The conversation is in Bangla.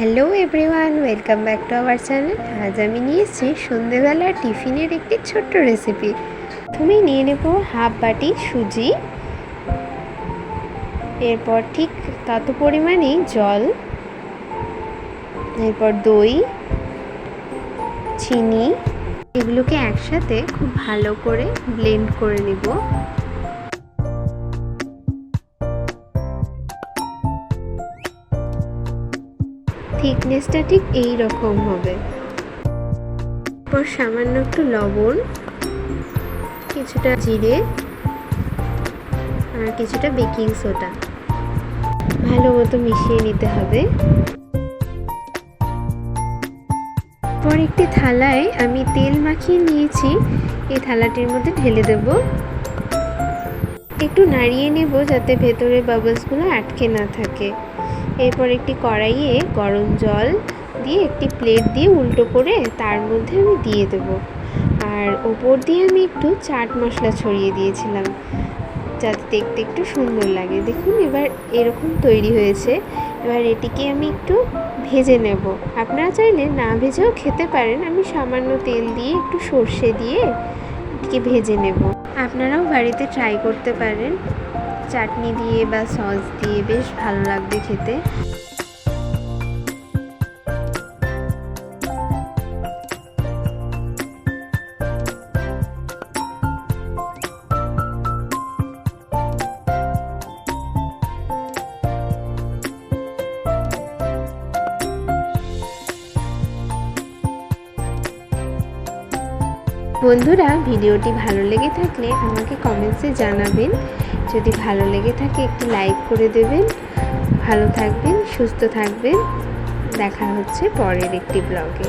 Hello everyone, welcome back to our channel. আজ আমি নিয়ে এসেছি সন্ধেবেলার টিফিনের একটি ছোট্ট রেসিপি। তুমি নিয়ে নেব হাফ বাটি সুজি। এরপর ঠিক তত পরিমাণেই জল। এরপর দই, চিনি। এগুলোকে একসাথে খুব ভালো করে ব্লেন্ড করে নেব। থিকনেসটা ঠিক এই রকম হবে। এরপর সামান্য একটু লবণ, কিছুটা জিরে, আর কিছুটা বেকিং সোডা। ভালো মতো মিশিয়ে নিতে হবে। পর একটি থালায় আমি তেল মাখিয়ে নিয়েছি। এই থালাটির মধ্যে ঢেলে দেব। একটু নাড়িয়ে নেব যাতে ভেতরে বাবলসগুলো আটকে না থাকে। এরপর একটি কড়াইয়ে গরম জল দিয়ে একটি প্লেট দিয়ে উল্টো করে তার মধ্যে আমি দিয়ে দেবো। আর ওপর দিয়ে আমি একটু চাট মশলা ছড়িয়ে দিয়েছিলাম, যাতে দেখতে একটু সুন্দর লাগে। দেখুন, এবার এরকম তৈরি হয়েছে। এবার এটিকে আমি একটু ভেজে নেব। আপনারা চাইলে না ভেজেও খেতে পারেন। আমি সামান্য তেল দিয়ে একটু সর্ষে দিয়ে এটিকে ভেজে নেব। আপনারাও বাড়িতে ট্রাই করতে পারেন। চাটনি দিয়ে বা সস দিয়ে বেশ ভালো লাগবে খেতে। বন্ধুরা, ভিডিওটি ভালো লেগে থাকলে আমাকে কমেন্টসে জানাবেন। যদি ভালো লেগে থাকে একটু লাইক করে দেবেন। ভালো থাকবেন, সুস্থ থাকবেন। দেখা হচ্ছে পরের একটি ব্লগে।